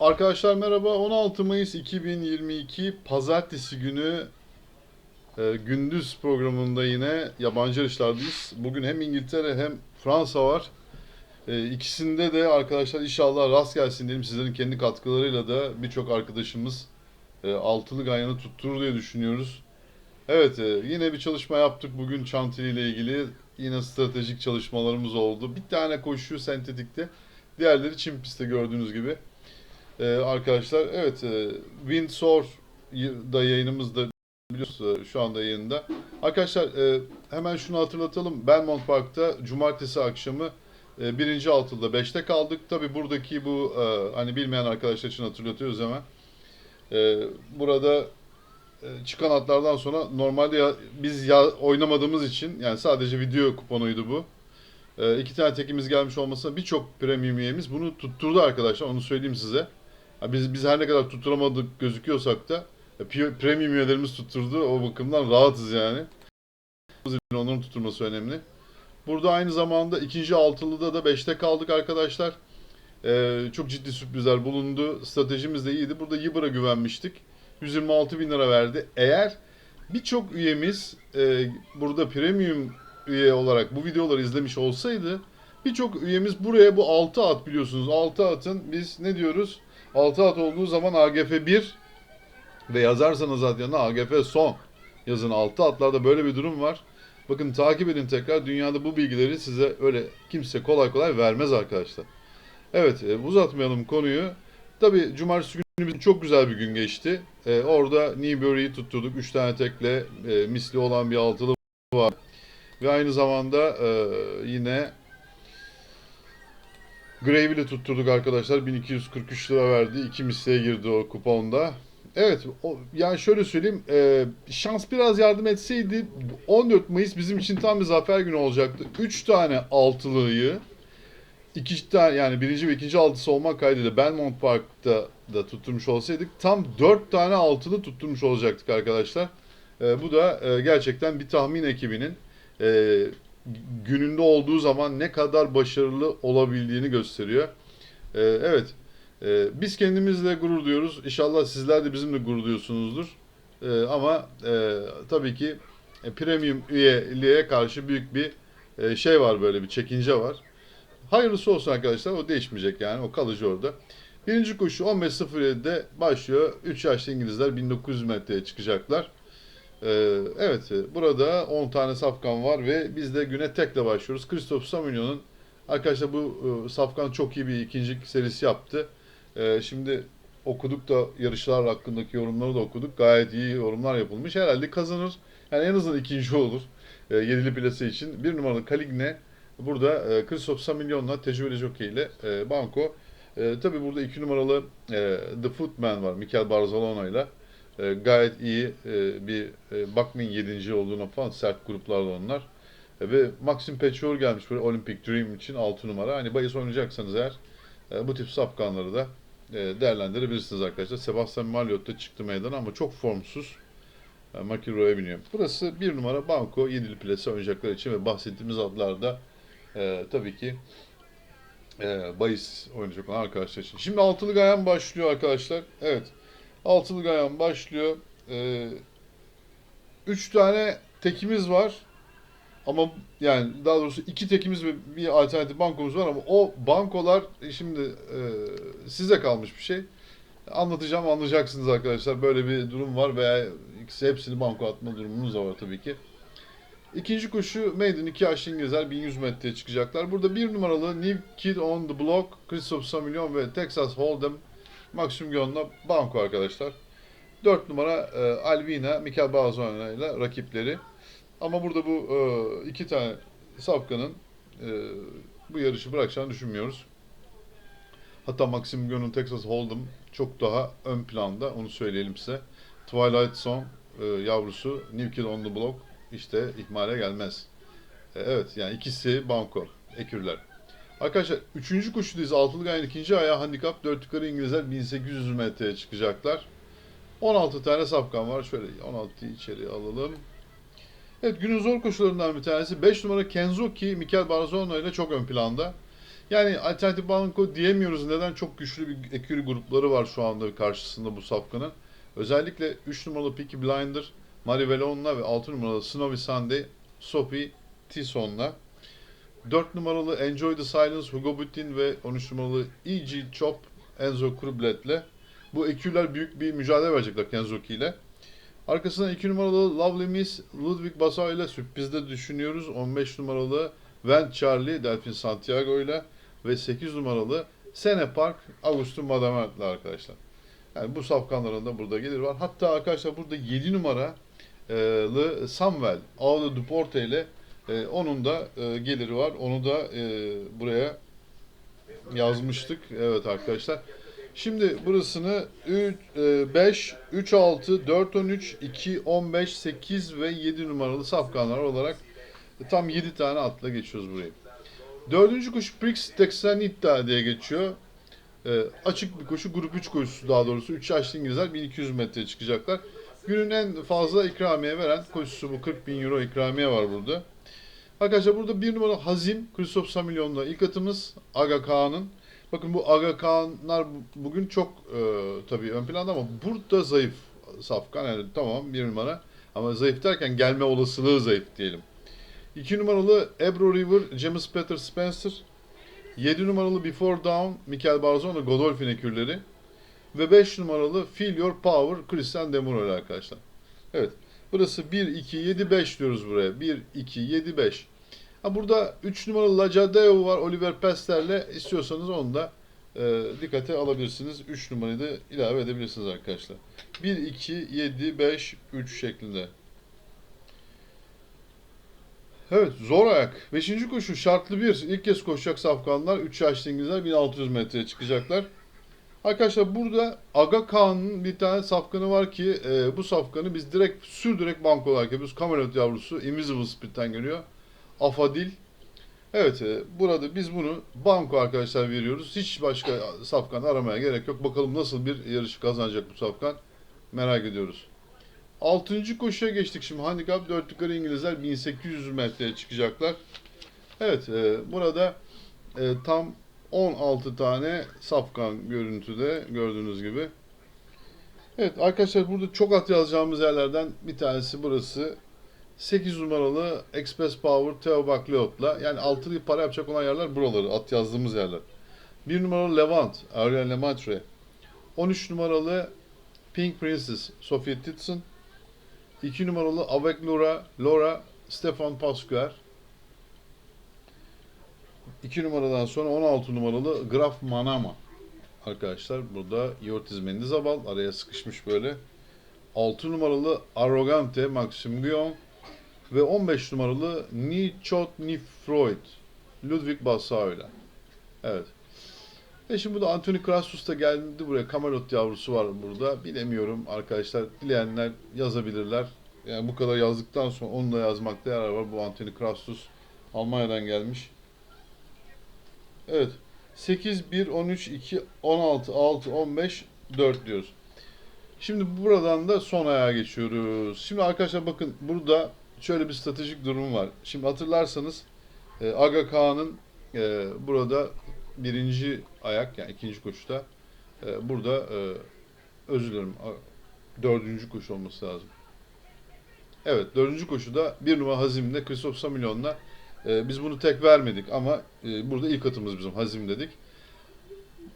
Arkadaşlar merhaba. 16 Mayıs 2022 Pazartesi günü e, gündüz programında yine yabancı yarışlardayız. Bugün hem İngiltere hem Fransa var. E, ikisinde de arkadaşlar inşallah rast gelsin diyelim. Sizlerin kendi katkılarıyla da birçok arkadaşımız e, altılı ganyanı tutturur diye düşünüyoruz. Evet e, yine bir çalışma yaptık bugün Chantilly ile ilgili. Yine stratejik çalışmalarımız oldu. Bir tane koşu sentetikte. Diğerleri çim pistte gördüğünüz gibi. Ee, arkadaşlar evet e, Windsor da yayınımızda biliyorsunuz e, şu anda yayında. Arkadaşlar e, hemen şunu hatırlatalım. Belmont Park'ta cumartesi akşamı e, birinci altılıda 5'te kaldık. Tabi buradaki bu e, hani bilmeyen arkadaşlar için hatırlatıyoruz hemen. E, burada e, çıkan atlardan sonra normalde ya, biz ya, oynamadığımız için yani sadece video kuponuydu bu. E, iki tane tekimiz gelmiş olmasına birçok premium üyemiz bunu tutturdu arkadaşlar onu söyleyeyim size. Biz biz her ne kadar tutturamadık gözüküyorsak da e, premium üyelerimiz tutturdu. O bakımdan rahatız yani. Onların tutturması önemli. Burada aynı zamanda ikinci altılıda da 5'te kaldık arkadaşlar. Ee, çok ciddi sürprizler bulundu. Stratejimiz de iyiydi. Burada Yıbır'a güvenmiştik. 126 bin lira verdi. Eğer birçok üyemiz e, burada premium üye olarak bu videoları izlemiş olsaydı birçok üyemiz buraya bu 6 at biliyorsunuz. 6 atın biz ne diyoruz? 6 at olduğu zaman AGF 1 ve yazarsanız at yanına AGF son yazın 6 atlarda böyle bir durum var. Bakın takip edin tekrar. Dünyada bu bilgileri size öyle kimse kolay kolay vermez arkadaşlar. Evet e, uzatmayalım konuyu. Tabi cumartesi günü bizim çok güzel bir gün geçti. E, orada Newbury'yi tutturduk. 3 tane tekle e, misli olan bir altılı var. Ve aynı zamanda e, yine Grave'li tutturduk arkadaşlar. 1243 lira verdi. 2 misliye girdi o kuponda. Evet, o, yani şöyle söyleyeyim, e, şans biraz yardım etseydi 14 Mayıs bizim için tam bir zafer günü olacaktı. 3 tane altılıyı, iki tane yani birinci ve ikinci altısı olmak kaydıyla Belmont Park'ta da tutturmuş olsaydık tam 4 tane altılı tutturmuş olacaktık arkadaşlar. E, bu da e, gerçekten bir tahmin ekibinin e, gününde olduğu zaman ne kadar başarılı olabildiğini gösteriyor. E, evet. Ee, biz kendimizle gurur duyuyoruz. İnşallah sizler de bizimle gurur duyuyorsunuzdur. Ee, ama e, tabii ki e, premium üyeliğe karşı büyük bir e, şey var böyle bir çekince var. Hayırlısı olsun arkadaşlar. O değişmeyecek yani. O kalıcı orada. Birinci koşu 15.07'de başlıyor. 3 yaşlı İngilizler 1900 metreye çıkacaklar. Ee, evet burada 10 tane safkan var ve biz de güne tekle başlıyoruz. Christophe Samuel'ın arkadaşlar bu e, safkan çok iyi bir ikinci serisi yaptı. Ee, şimdi okuduk da yarışlar hakkındaki yorumları da okuduk. Gayet iyi yorumlar yapılmış. Herhalde kazanır. Yani en azından ikinci olur. E, yedili plase için. Bir numaralı Kaligne burada e, Christoph Samilyon'la tecrübeli jockey ile e, Banco. E, Tabi burada iki numaralı e, The Footman var. Mikel Barzalona ile. E, gayet iyi e, bir e, bakmayın 7. olduğuna falan sert gruplarda onlar. E, ve Maxim Pechor gelmiş böyle Olympic Dream için 6 numara. Hani bahis oynayacaksanız eğer e, bu tip safkanları da e, değerlendirebilirsiniz arkadaşlar. Sebastian Marliot da çıktı meydana ama çok formsuz. E, McIlroy'a biniyor. Burası bir numara Banco 7'li plase oynayacaklar için ve bahsettiğimiz adlarda e, tabii ki e, bahis oynayacak olan arkadaşlar için. Şimdi altılı gayan başlıyor arkadaşlar. Evet. Altılı gayan başlıyor. E, üç tane tekimiz var. Ama yani daha doğrusu iki tekimiz ve bir alternatif bankomuz var ama o bankolar şimdi e, size kalmış bir şey. Anlatacağım anlayacaksınız arkadaşlar. Böyle bir durum var veya ikisi hepsini banko atma durumunuz da var tabii ki. İkinci koşu Maiden 2 yaşlı İngilizler 1100 metreye çıkacaklar. Burada bir numaralı New Kid on the Block, Christoph Samilyon ve Texas Hold'em Maxim Gion'la banko arkadaşlar. 4 numara e, Alvina, Mikel Barzona ile rakipleri. Ama burada bu e, iki tane safkanın e, bu yarışı bırakacağını düşünmüyoruz. Hatta Maxim Gion'un Texas Hold'em çok daha ön planda onu söyleyelim size. Twilight Song e, yavrusu New Kid on the Block işte ihmale gelmez. E, evet yani ikisi banko, ekürler. Arkadaşlar 3. koşudayız. Altılı gayen ikinci ayağı handikap 4 yukarı İngilizler 1800 metreye çıkacaklar. 16 tane safkan var. Şöyle 16'yı içeri alalım. Evet günün zor koşularından bir tanesi. 5 numara Kenzuki Mikel Barzona ile çok ön planda. Yani alternatif banko diyemiyoruz. Neden? Çok güçlü bir ekürü grupları var şu anda karşısında bu safkanın. Özellikle 3 numaralı Peaky Blinder, Marivelon'la ve 6 numaralı Snowy Sunday, Sophie Tison'la. 4 numaralı Enjoy the Silence, Hugo Butin ve 13 numaralı E.G. Chop, Enzo Krublet'le. Bu ekürler büyük bir mücadele verecekler Kenzuki ile. Arkasından 2 numaralı Lovely Miss Ludwig Bassau ile sürprizde düşünüyoruz. 15 numaralı Van Charlie Delfin Santiago ile ve 8 numaralı Sene Park Augusto Madamet'le arkadaşlar. Yani bu safkanların da burada gelir var. Hatta arkadaşlar burada 7 numaralı Samuel Aude Duporte ile e, onun da e, geliri var. Onu da e, buraya yazmıştık. Evet arkadaşlar. Şimdi burasını 3, 5, 3, 6, 4, 13, 2, 15, 8 ve 7 numaralı safkanlar olarak tam 7 tane atla geçiyoruz burayı. Dördüncü koşu Prix Texanita diye geçiyor. E, açık bir koşu, grup 3 koşusu daha doğrusu. 3 yaşlı İngilizler 1200 metreye çıkacaklar. Günün en fazla ikramiye veren koşusu bu. 40 bin euro ikramiye var burada. Arkadaşlar burada bir numara Hazim, Christoph Samilyon'la ilk atımız Aga Kağan'ın. Bakın bu Aga Kağanlar bu- bugün çok e, tabii ön planda ama burada zayıf Safkan. Yani tamam bir numara ama zayıf derken gelme olasılığı zayıf diyelim. 2 numaralı Ebro River, James Peter Spencer. 7 numaralı Before Dawn, Michael Barzon ve Godolphin ekürleri. Ve 5 numaralı Feel Your Power, Christian Demuro arkadaşlar. Evet. Burası 1, 2, 7, 5 diyoruz buraya. 1, 2, 7, 5. Ha burada 3 numaralı Lajadeo var Oliver Pester'le. istiyorsanız onu da e, dikkate alabilirsiniz. 3 numarayı da ilave edebilirsiniz arkadaşlar. 1, 2, 7, 5, 3 şeklinde. Evet zor ayak. Beşinci koşu şartlı bir. İlk kez koşacak safkanlar. 3 yaşlı İngilizler 1600 metreye çıkacaklar. Arkadaşlar burada Aga Kağan'ın bir tane safkanı var ki e, bu safkanı biz direkt sürdürek banko olarak yapıyoruz. Camelot yavrusu Invisible Spirit'ten geliyor. Afadil. Evet e, burada biz bunu banko arkadaşlar veriyoruz. Hiç başka safkan aramaya gerek yok. Bakalım nasıl bir yarışı kazanacak bu safkan. Merak ediyoruz. Altıncı koşuya geçtik şimdi. Handikap 4 yukarı İngilizler 1800 metreye çıkacaklar. Evet e, burada e, tam 16 tane safkan görüntüde gördüğünüz gibi. Evet arkadaşlar burada çok at yazacağımız yerlerden bir tanesi burası. 8 numaralı Express Power Theo Bakliot'la yani altılı para yapacak olan yerler buraları at yazdığımız yerler. 1 numaralı Levant Ariel Lemaitre. 13 numaralı Pink Princess Sophie Titson. 2 numaralı Avec Laura, Laura Stefan Pasquer. 2 numaradan sonra 16 numaralı Graf Manama. Arkadaşlar burada Yortiz Mendizabal araya sıkışmış böyle. 6 numaralı Arrogante Maxim Guillaume ve 15 numaralı Ni Chot Freud Ludwig Bassau ile. Evet. Ve şimdi bu da Anthony Crassus da geldi buraya. Camelot yavrusu var burada. Bilemiyorum arkadaşlar. Dileyenler yazabilirler. Yani bu kadar yazdıktan sonra onu da yazmakta yarar var. Bu Anthony Crassus Almanya'dan gelmiş. Evet. 8, 1, 13, 2, 16, 6, 15, 4 diyoruz. Şimdi buradan da son ayağa geçiyoruz. Şimdi arkadaşlar bakın burada şöyle bir stratejik durum var. Şimdi hatırlarsanız e, Aga Kağan'ın e, burada birinci ayak yani ikinci koşuda e, burada özür dilerim dördüncü koşu olması lazım. Evet dördüncü koşuda bir numara Hazim'le Christoph Samilyon'la e, biz bunu tek vermedik ama e, burada ilk atımız bizim Hazim dedik.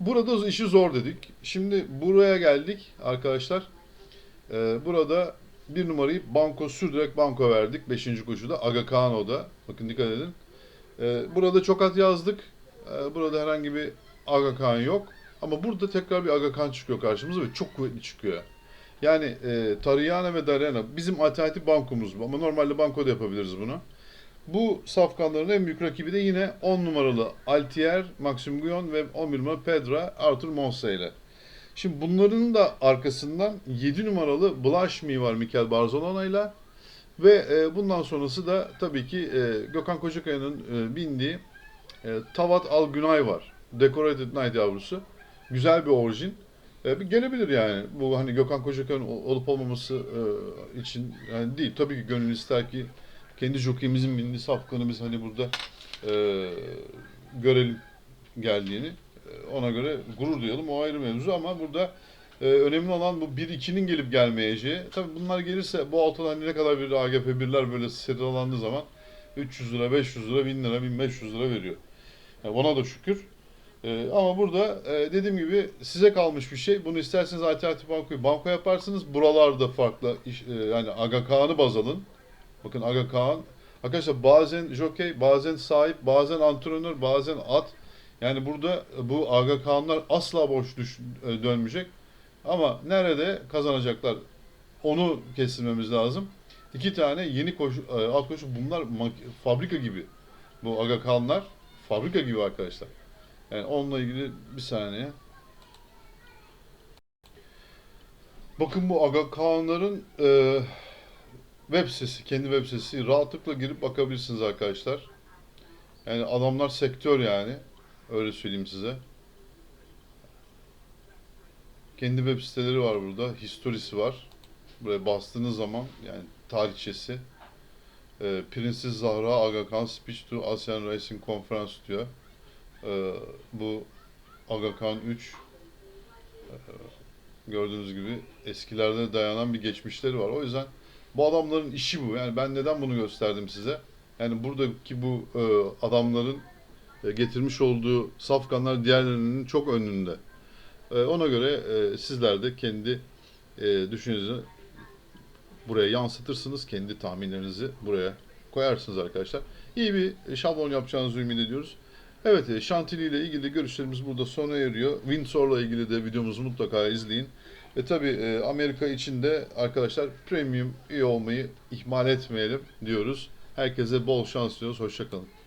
Burada işi zor dedik. Şimdi buraya geldik arkadaşlar. E, burada bir numarayı banko sürdürerek banko verdik. Beşinci koşuda Aga Kano'da. Bakın dikkat edin. E, burada çok at yazdık. E, burada herhangi bir Aga Khan yok. Ama burada tekrar bir Aga Khan çıkıyor karşımıza ve çok kuvvetli çıkıyor. Yani e, Tariyana ve Dariana bizim alternatif bankomuz bu. Ama normalde bankoda yapabiliriz bunu. Bu safkanların en büyük rakibi de yine 10 numaralı Altier, Maxim Guyon ve 11 numaralı Pedra, Arthur Monse ile. Şimdi bunların da arkasından 7 numaralı Me var Mikel Barzolona ile. Ve e, bundan sonrası da tabii ki e, Gökhan Kocakaya'nın e, bindiği Tavat Al Günay var. Decorated Knight yavrusu. Güzel bir orijin. Gelebilir yani. Bu hani Gökhan Kocakaya'nın ol- olup olmaması için yani değil. Tabii ki gönül ister ki kendi jokeyimizin bindiği safkanı biz hani burada e, görelim geldiğini. E, Ona göre gurur duyalım o ayrı mevzu ama burada e, önemli olan bu 1-2'nin gelip gelmeyeceği. Tabii bunlar gelirse bu altın hani ne kadar bir AGP birler böyle sıralandığı zaman 300 lira, 500 lira, 1000 lira, 1500 lira veriyor. Yani ona da şükür. Ee, ama burada e, dediğim gibi size kalmış bir şey. Bunu isterseniz alternatif bankoyu banko yaparsınız. Buralarda farklı iş, e, yani Aga Kağan'ı baz alın. Bakın Aga Kağan. Arkadaşlar bazen jokey, bazen sahip, bazen antrenör, bazen at. Yani burada bu Aga Kağanlar asla boş düş, e, dönmeyecek. Ama nerede kazanacaklar onu kestirmemiz lazım. İki tane yeni koşu, e, alt koşu bunlar fabrika gibi. Bu Aga Kağanlar fabrika gibi arkadaşlar. Yani onunla ilgili bir saniye. Bakın bu Aga Kağanların e, web sitesi, kendi web sitesi. Rahatlıkla girip bakabilirsiniz arkadaşlar. Yani adamlar sektör yani. Öyle söyleyeyim size. Kendi web siteleri var burada. Historisi var. Buraya bastığınız zaman yani tarihçesi. E, Prenses Zahra Aga Khan Speech to ASEAN Racing Conference diyor. Ee, bu Aga Khan 3 ee, gördüğünüz gibi eskilerde dayanan bir geçmişleri var. O yüzden bu adamların işi bu. Yani ben neden bunu gösterdim size? Yani buradaki bu e, adamların e, getirmiş olduğu safkanlar diğerlerinin çok önünde. E, ona göre e, sizler de kendi e, düşüncenizi buraya yansıtırsınız. Kendi tahminlerinizi buraya koyarsınız arkadaşlar. İyi bir şablon yapacağınızı ümit ediyoruz. Evet, e, Chantilly ile ilgili görüşlerimiz burada sona eriyor. Windsor'la ilgili de videomuzu mutlaka izleyin. Ve tabii e, Amerika için de arkadaşlar premium üye olmayı ihmal etmeyelim diyoruz. Herkese bol şans diliyoruz. Hoşçakalın.